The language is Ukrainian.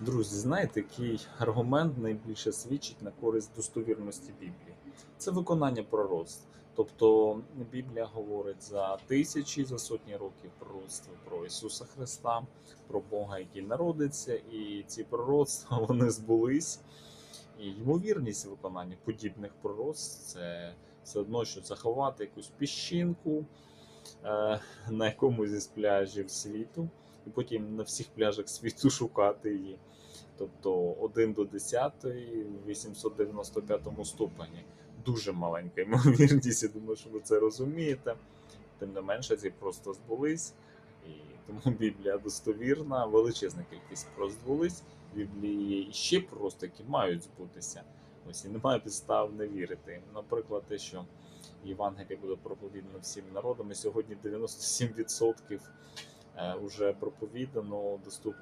Друзі, знаєте, який аргумент найбільше свідчить на користь достовірності Біблії? Це виконання пророцтв. Тобто Біблія говорить за тисячі, за сотні років пророцтва про Ісуса Христа, про Бога, який народиться, і ці пророцтва вони збулись. І ймовірність виконання подібних пророцтв це все одно, що заховати якусь піщинку на якомусь із пляжів світу, і потім на всіх пляжах світу шукати її. Тобто 1 до 10 в 895 ступені. Дуже маленька ймовірність, я думаю, що ви це розумієте. Тим не менше, ці просто збулись. І тому Біблія достовірна, величезна кількість просто збулись. Біблії є ще просто, які мають збутися. Ось і немає підстав не вірити. Наприклад, те, що Євангеліє буде проповідано всім народам, і сьогодні 97% вже проповідано, доступно